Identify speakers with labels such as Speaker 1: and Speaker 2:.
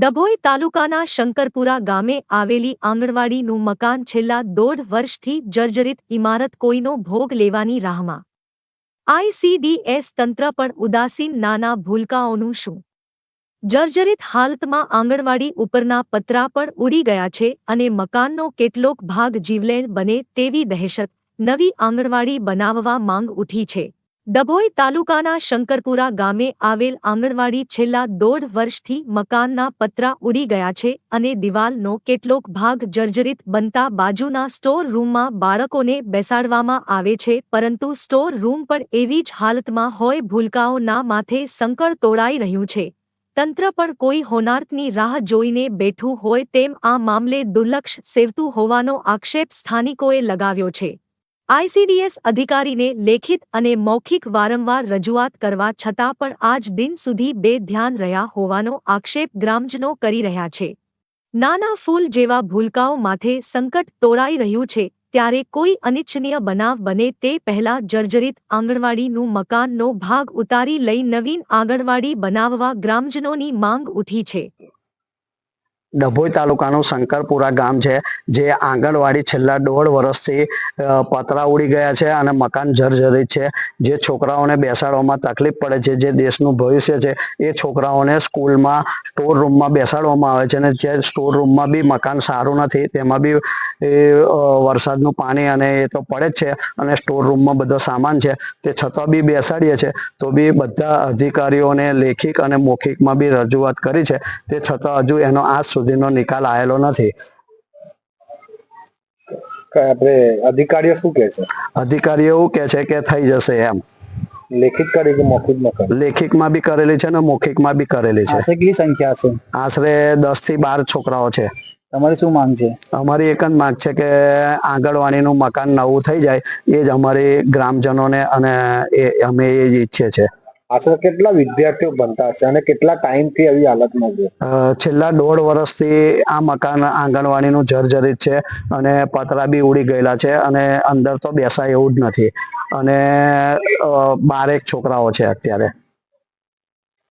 Speaker 1: ડભોઈ તાલુકાના શંકરપુરા ગામે આવેલી આંગણવાડીનું મકાન છેલ્લા દોઢ વર્ષથી જર્જરિત ઇમારત કોઈનો ભોગ લેવાની રાહમાં. આઈસીડીએસ તંત્ર પણ ઉદાસીન નાના ભૂલકાઓનું શું? જર્જરિત હાલતમાં આંગણવાડી ઉપરના પતરા પણ ઉડી ગયા છે અને મકાનનો કેટલોક ભાગ જીવલેણ બને તેવી દહેશત નવી આંગણવાડી બનાવવા માંગ ઉઠી છે. ડભોઈ તાલુકાના શંકરપુરા ગામે આવેલ આંગણવાડી છેલ્લા દોઢ વર્ષથી મકાનના પતરા ઉડી ગયા છે અને દિવાલનો કેટલોક ભાગ જર્જરિત બનતા બાજુના સ્ટોર રૂમમાં બાળકોને બેસાડવામાં આવે છે, પરંતુ સ્ટોર રૂમ પણ એવી જ હાલતમાં હોય ભૂલકાઓના માથે સંકળ તોડાઈ રહ્યું છે. તંત્ર પણ કોઈ હોનાર્થની રાહ જોઈને બેઠું હોય તેમ આ મામલે દુર્લક્ષ સેવતું હોવાનો આક્ષેપ સ્થાનિકોએ લગાવ્યો છે. આઈસીડીએસ અધિકારીને લેખિત અને મૌખિક વારંવાર રજૂઆત કરવા છતાં પણ આજ દિન સુધી બેધ્યાન રહ્યા હોવાનો આક્ષેપ ગ્રામજનો કરી રહ્યા છે. નાના ફૂલ જેવા ભૂલકાઓ માથે સંકટ તોડાઈ રહ્યું છે, ત્યારે કોઈ અનિચ્છનીય બનાવ બને તે પહેલા જર્જરિત આંગણવાડીનું મકાનનો ભાગ ઉતારી લઈ નવીન આંગણવાડી બનાવવા ગ્રામજનોની માંગ ઉઠી છે.
Speaker 2: ડભોઈ તાલુકાનું શંકરપુરા ગામ છે, જે આંગણવાડી છેલ્લા દોઢ વર્ષથી પતરા ઉડી ગયા છે અને મકાન જર્જરિત છે. જે છોકરાઓને બેસાડવામાં તકલીફ પડે છે, જે દેશનું ભવિષ્ય છે, એ છોકરાઓને સ્કૂલમાં, સ્ટોર રૂમમાં બેસાડવામાં આવે છે અને જે સ્ટોર રૂમમાં બી મકાન સારું નથી, તેમાં બી, એ વરસાદનું પાણી અને એ તો પડે જ છે અને સ્ટોર રૂમમાં બધો સામાન છે, તે છતાં બી બેસાડીએ છે, તો બી બધા અધિકારીઓને લેખિક અને મૌખિકમાં બી રજૂઆત કરી છે, તે છતાં હજુ એનો આજ સુધીનો નિકાલ આવેલો નથી.
Speaker 3: આપણે અધિકારીઓ શું કે છે?
Speaker 2: અધિકારીઓ એવું કે છે કે થઈ જશે એમ.
Speaker 3: લેખિત કરી કે મૌખિકમાં કરી?
Speaker 2: લેખિકમાં બી કરેલી છે ને મૌખિકમાં બી કરેલી છે.
Speaker 3: આશરે કેટલી સંખ્યા છે
Speaker 2: આશરે દસથી બાર છોકરાઓ છે.
Speaker 3: તમારી શું માંગ છે?
Speaker 2: અમારી એક જ માંગ છે કે આંગણવાડીનું મકાન નવું થઈ જાય. એ જ અમારી ગ્રામજનોને અને એ અમે એ જ ઈચ્છીએ છે
Speaker 3: આશરે કેટલા વિદ્યાર્થીઓ ભણતા હશે અને કેટલા ટાઈમથી આવી હાલતમાં છે?
Speaker 2: છેલ્લા દોઢ વર્ષથી આ મકાન આંગણવાડીનું જર્જરિત છે અને પતરા બી ઉડી ગયેલા છે અને અંદર તો બેસાય એવું જ નથી. અને બારેક છોકરાઓ છે અત્યારે.